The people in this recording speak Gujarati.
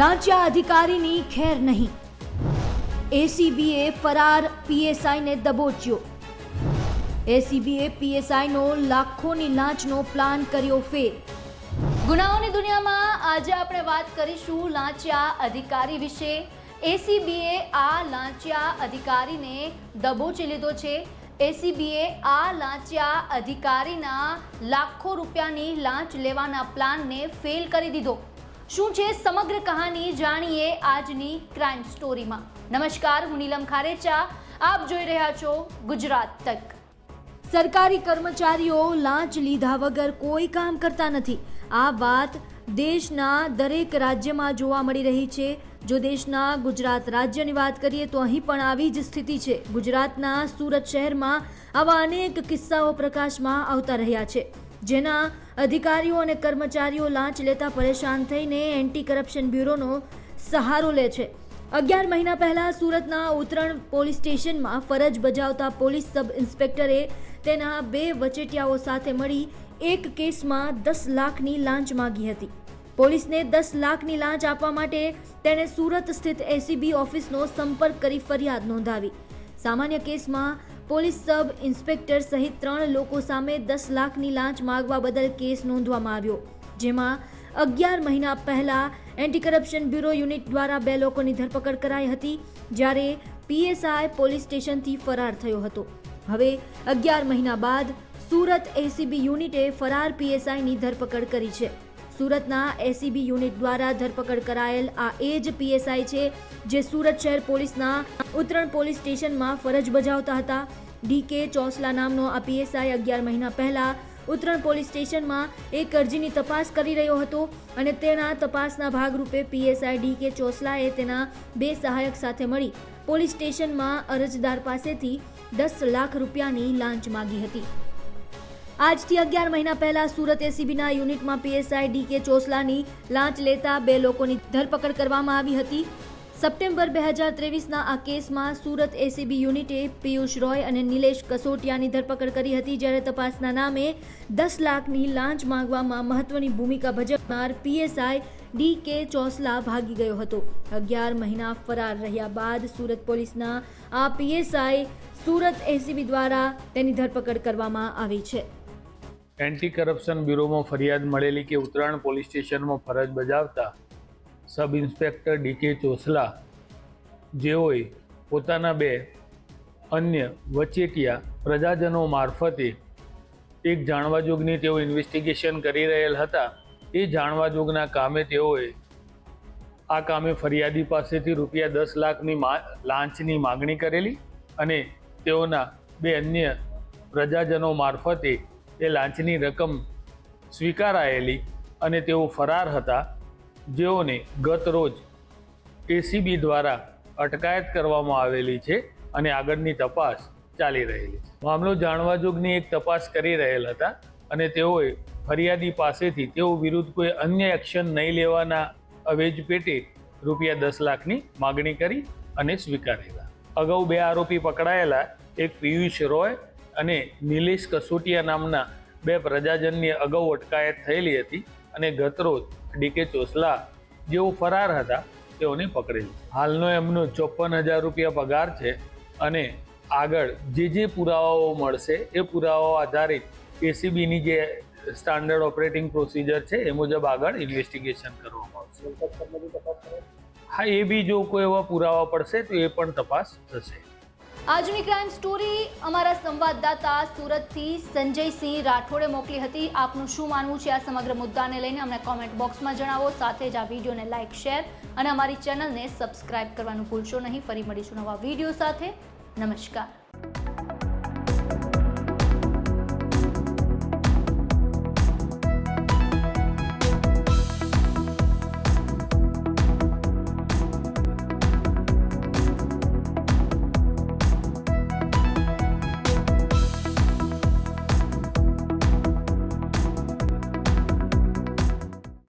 લાંચિયા અધિકારીની ખેર નહીં. એસીબીએ ફરાર પીએસઆઈને દબોચ્યો. એસીબીએ પીએસઆઈનો લાખોની લાંચનો પ્લાન કર્યો ફેર. ગુનાઓની દુનિયામાં આજે આપણે વાત કરીશું લાંચિયા અધિકારી વિશે એસીબીએ આ લાંચિયા અધિકારીને દબોચી લીધો છે. એસીબીએ આ લાંચિયા અધિકારીના લાખો રૂપિયાની લાંચ લેવાના પ્લાનને ફેલ કરી દીધો. શું છે સમગ્ર કહાની જાણીએ આજની ક્રાઇમ સ્ટોરીમાં નમસ્કાર, હું નીલમ ખારેચા. આપ જોઈ રહ્યા છો ગુજરાત તક. સરકારી કર્મચારીઓ લાંચ લીધા વગર કોઈ કામ કરતા નથી. આ વાત દેશના દરેક રાજ્યમાં જોવા મળી રહી છે. જો દેશના ગુજરાત રાજ્યની વાત કરીએ તો અહીં પણ આવી જ સ્થિતિ છે. ગુજરાતના સુરત શહેરમાં આવા અનેક કિસ્સાઓ પ્રકાશમાં આવતા રહ્યા છે. જેના અધિકારીઓ અને કર્મચારીઓ લાંચ લેતા પરેશાન થઈને એન્ટી કરપ્શન બ્યુરોનો સહારો લે છે. અગિયાર મહિના પહેલાં સુરતના ઉત્તરણ પોલીસ સ્ટેશનમાં ફરજ બજાવતા પોલીસ સબ ઇન્સ્પેક્ટરે તેના બે વચેટિયાઓ સાથે મળી એક કેસમાં દસ લાખની લાંચ માગી હતી. પોલીસને દસ લાખની લાંચ આપવા માટે તેણે સુરત સ્થિત એસીબી ઓફિસનો સંપર્ક કરી ફરિયાદ નોંધાવી. સામાન્ય કેસમાં પોલીસ સબ ઇન્સ્પેક્ટર સહિત ત્રણ લોકો સામે દસ લાખની લાંચ માગવા બદલ કેસ નોંધવામાં આવ્યો, જેમાં અગિયાર મહિના પહેલા એન્ટી કરપ્શન બ્યુરો યુનિટ દ્વારા બે લોકોની ધરપકડ કરાઈ હતી, જ્યારે પીએસઆઈ પોલીસ સ્ટેશનથી ફરાર થયો હતો. હવે અગિયાર મહિના બાદ સુરત એસીબી યુનિટે ફરાર પીએસઆઈની ધરપકડ કરી છે. સુરતના એસીબી યુનિટ દ્વારા ધરપકડ કરાયેલ આ એ જ પીએસઆઈ છે જે સુરત શહેર પોલીસના ઉત્તરણ પોલીસ સ્ટેશનમાં ફરજ બજાવતા હતા. ડીકે ચોસલા નામનો આ પીએસઆઈ અગિયાર મહિના પહેલા ઉત્તરણ પોલીસ સ્ટેશનમાં એક અરજીની તપાસ કરી રહ્યો હતો અને તેના તપાસના ભાગરૂપે પીએસઆઈ ડી કે ચોસલાએ તેના બે સહાયક સાથે મળી પોલીસ સ્ટેશનમાં અરજદાર પાસેથી દસ લાખ રૂપિયાની લાંચ માગી હતી. આજથી અગિયાર મહિના પહેલા સુરત એસીબીના યુનિટમાં પીએસઆઈ ડી કે ચોસલાની લાંચ લેતા બે લોકોની ધરપકડ કરવામાં આવી હતી. સપ્ટેમ્બર બે હજાર ત્રેવીસના આ કેસમાં સુરત એસીબી યુનિટે પિયુષ રોય અને નિલેશ કસોટિયાની ધરપકડ કરી હતી, જ્યારે તપાસના નામે દસ લાખની લાંચ માંગવામાં મહત્વની ભૂમિકા ભજવનાર પીએસઆઈ ડી કે ચોસલા ભાગી ગયો હતો. અગિયાર મહિના ફરાર રહ્યા બાદ સુરત પોલીસના આ પીએસઆઈ સુરત એસીબી દ્વારા તેની ધરપકડ કરવામાં આવી છે. એન્ટી કરપ્શન બ્યુરોમાં ફરિયાદ મળેલી કે ઉત્તરાયણ પોલીસ સ્ટેશનમાં ફરજ બજાવતા સબ ઇન્સ્પેક્ટર ડીકે ચોસલા જેઓએ પોતાના બે અન્ય વચેટિયા પ્રજાજનો મારફતે એક જાણવાજોગની તેઓ ઇન્વેસ્ટિગેશન કરી રહેલ હતા. એ જાણવાજોગના કામે તેઓએ આ કામે ફરિયાદી પાસેથી રૂપિયા દસ લાખની લાંચની માગણી કરેલી અને તેઓના બે અન્ય પ્રજાજનો મારફતે એ લાંચની રકમ સ્વીકારાયેલી અને તેઓ ફરાર હતા, જેઓને ગત રોજ એસીબી દ્વારા અટકાયત કરવામાં આવેલી છે અને આગળની તપાસ ચાલી રહેલી છે. મામલો જાણવાજોગની એક તપાસ કરી રહેલ હતા અને તેઓએ ફરિયાદી પાસેથી તેઓ વિરુદ્ધ કોઈ અન્ય એક્શન નહીં લેવાના અવેજ પેટે રૂપિયા દસ લાખની માગણી કરી અને સ્વીકારેલા. અગાઉ બે આરોપી પકડાયેલા, એક પિયુષ રોય અને નિલેશ કસોટિયા નામના બે પ્રજાજનની અગાઉ અટકાયત થયેલી હતી અને ગતરોજ ડીકે ચોસલા જેઓ ફરાર હતા, તેઓને પકડેલી. હાલનો એમનો ચોપન હજાર રૂપિયા પગાર છે અને આગળ જે જે પુરાવાઓ મળશે, એ પુરાવાઓ આધારિત એસીબીની જે સ્ટાન્ડર્ડ ઓપરેટિંગ પ્રોસિજર છે, એ મુજબ આગળ ઇન્વેસ્ટિગેશન કરવામાં આવશે. હા, એ બી જો કોઈ એવા પુરાવા પડશે, તો એ પણ તપાસ થશે. આજની ક્રાઇમ સ્ટોરી અમારા સંવાદદાતા સુરતથી સંજયસિંહ રાઠોડે મોકલી હતી. આપનું શું માનવું છે આ સમગ્ર મુદ્દાને લઈને અમને કોમેન્ટ બોક્સમાં જણાવો. સાથે જ આ વિડીયોને લાઇક શેર અને અમારી ચેનલને સબસ્ક્રાઇબ કરવાનું ભૂલશો નહીં. ફરી મળીશું નવા વીડિયો સાથે. નમસ્કાર.